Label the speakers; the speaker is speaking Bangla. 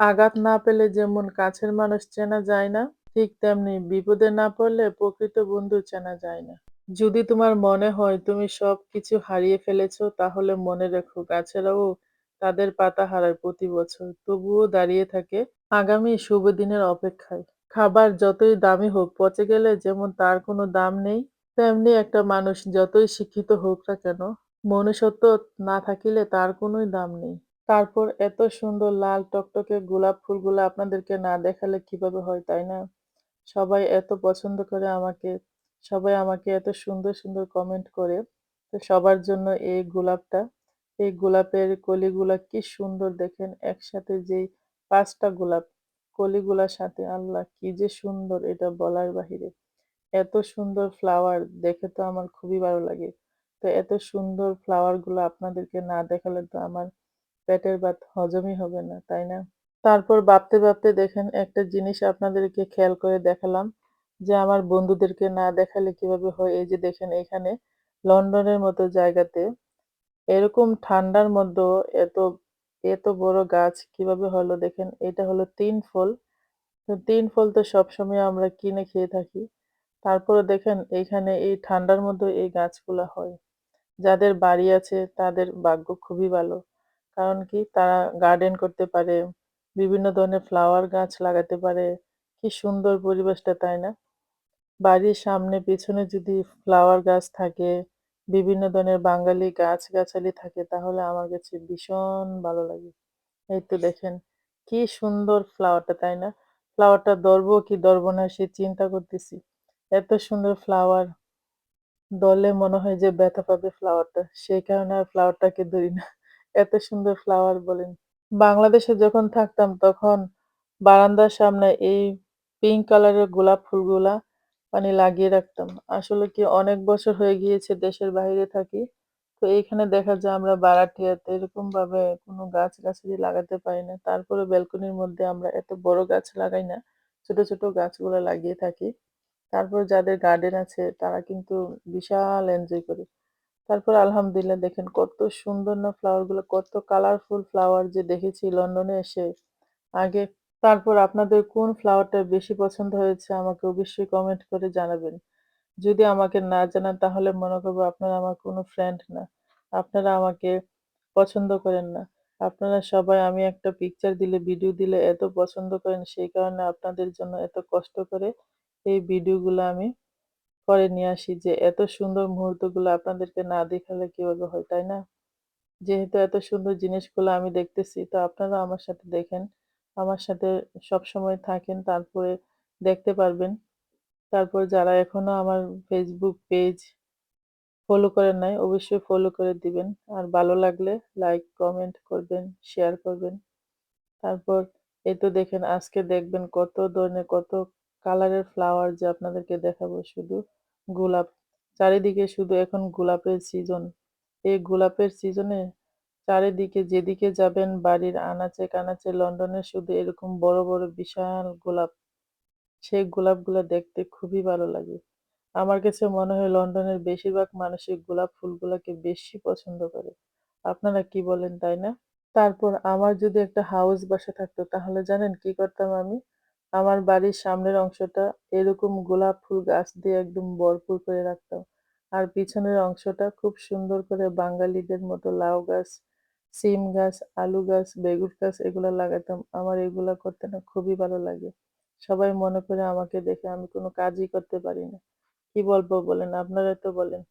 Speaker 1: আঘাত না পেলে যেমন কাছের মানুষ চেনা যায় না, ঠিক তেমনি বিপদে না পড়লে প্রকৃত বন্ধু চেনা যায় না। যদি তোমার মনে হয় তুমি সবকিছু হারিয়ে ফেলেছো, তাহলে মনে রেখো গাছেরাও তাদের পাতা হারায় প্রতি বছর, তবুও দাঁড়িয়ে থাকে আগামী শুভ দিনের অপেক্ষায়। খাবার যতই দামি হোক, পচে গেলে যেমন তার কোনো দাম নেই, তেমনি একটা মানুষ যতই শিক্ষিত হোক না কেন, মনুষ্যত্ব না থাকিলে তার কোনোই দাম নেই। তারপর এত সুন্দর লাল টকটকে গোলাপ ফুলগুলো আপনাদেরকে না দেখালে কীভাবে হয়, তাই না? সবাই এত পছন্দ করে আমাকে, সবাই আমাকে এত সুন্দর, সুন্দর কমেন্ট করে। তো সবার জন্য এই গোলাপটা, এই গোলাপের কলিগুলা কি সুন্দর দেখেন একসাথে যেই পাঁচটা গোলাপ, কলিগুলার সাথে আল্লাহ কি যে সুন্দর এটা বলার বাহিরে। এত সুন্দর ফ্লাওয়ার দেখে তো আমার খুবই ভালো লাগে। তো এত সুন্দর ফ্লাওয়ারগুলো আপনাদেরকে না দেখালে তো আমার পেটের ভাত হজমই হবে না, তাই না? তারপর ভাবতে, ভাবতে দেখেন একটা জিনিস আপনাদেরকে খেয়াল করে দেখালাম যে আমার বন্ধুদেরকে না দেখালে কীভাবে হয়। এই যে দেখেন এখানে লন্ডনের মতো জায়গাতে এরকম ঠান্ডার মধ্যেও এত, এত বড় গাছ কীভাবে হলো দেখেন। এটা হলো তিন ফল। তো তিন ফল তো সবসময় আমরা কিনে খেয়ে থাকি। তারপরে দেখেন এইখানে এই ঠান্ডার মধ্যেও এই গাছগুলা হয়। যাদের বাড়ি আছে তাদের ভাগ্য খুবই ভালো। কারণ কি তারা গার্ডেন করতে পারে, বিভিন্ন ধরনের ফ্লাওয়ার গাছ লাগাতে পারে। কি সুন্দর পরিবেশটা, তাই না? বাড়ির সামনে পিছনে যদি ফ্লাওয়ার গাছ থাকে, বিভিন্ন ধরনের বাঙালি গাছ-গাছালি থাকে তাহলে আমার কাছে ভীষণ ভালো লাগে। এই তো দেখেন কি সুন্দর ফ্লাওয়ারটা, তাই না? ফ্লাওয়ারটা ধরবো কি ধরবো না সে চিন্তা করতেছি। এত সুন্দর ফ্লাওয়ার, ধরলে মনে হয় যে ব্যথা পাবে ফ্লাওয়ারটা। সেই কারণে আর ফ্লাওয়ারটাকে ধরি না। এত সুন্দর ফ্লাওয়ার বলেন। বাংলাদেশে যখন থাকতাম তখন বারান্দার সামনে এই পিঙ্ক কালারের গোলাপ ফুলগুলা মানে লাগিয়ে রাখতাম। আসলে কি অনেক বছর হয়ে গিয়েছে দেশের বাইরে থাকি। তো এইখানে দেখা যায় আমরা বারাটিয়াতে এরকম ভাবে কোনো গাছ-গাছালি লাগাতে পারি না। তারপরেও ব্যালকনির মধ্যে আমরা এত বড় গাছ লাগাই না। ছোট, ছোট গাছগুলা লাগিয়ে থাকি। তারপর যাদের গার্ডেন আছে তারা কিন্তু বিশাল এনজয় করে। তারপর আলহামদুলিল্লাহ দেখেন কত সুন্দর না ফ্লাওয়ারগুলো, কত কালারফুল ফ্লাওয়ার যে দেখেছি লন্ডনে এসে আগে। তারপর আপনাদের কোন ফ্লাওয়ারটা বেশি পছন্দ হয়েছে আমাকে অবশ্যই কমেন্ট করে জানাবেন। যদি আমাকে না জানান তাহলে মনে করব আপনারা আমার কোনো ফ্রেন্ড না। আপনারা আমাকে পছন্দ করেন না। আপনারা সবাই আমি একটা পিকচার দিলে, ভিডিও দিলে এত পছন্দ করেন সেই কারণে আপনাদের জন্য এত কষ্ট করে এই ভিডিওগুলো আমি করে নিয়ে আসি যে এত সুন্দর মুহূর্তগুলো আপনাদেরকে না দেখালে কীভাবে হয়, তাই না? যেহেতু এত সুন্দর জিনিসগুলো আমি দেখতেছি তো আপনারা আমার সাথে দেখেন। আমার সাথে সবসময় থাকেন তারপরে দেখতে পারবেন। তারপর যারা এখনও আমার ফেসবুক পেজ ফলো করেন নাই অবশ্যই ফলো করে দিবেন। আর ভালো লাগলে লাইক, কমেন্ট করবেন, শেয়ার করবেন। তারপর এই তো দেখেন আজকে দেখবেন কত ধরনের কত কালারের ফ্লাওয়ার যে আপনাদেরকে দেখাবো শুধু গোলাপ। চারিদিকে শুধু এখন গোলাপের সিজন। এই গোলাপের সিজনে চারিদিকে যেদিকে যাবেন বাড়ির আনাচে-কানাচে লন্ডনে শুধু এরকম বড়, বড় বিশাল গোলাপ। সেই গোলাপগুলা দেখতে খুবই ভালো লাগে। আমার কাছে মনে হয় লন্ডনের বেশিরভাগ মানুষই গোলাপ ফুলগুলাকে বেশি পছন্দ করে। আপনারা কি বলেন, তাই না? তারপর আমার যদি একটা হাউস বাসা থাকতো তাহলে জানেন কি করতাম আমি? আমার বাড়ির সামনের অংশটা এরকম গোলাপ ফুল গাছ দিয়ে একদম ভরপুর করে রাখতাম। আর পিছনের অংশটা খুব সুন্দর করে বাঙালিদের মতো লাউ গাছ, সিম গাছ, আলু গাছ, বেগুন গাছ এগুলা লাগাতাম। আমার এগুলা করতে না খুবই ভালো লাগে। সবাই মনে করে আমাকে দেখে আমি কোনো কাজই করতে পারি না। কি বলব বলেন? আপনারা তো বলেন।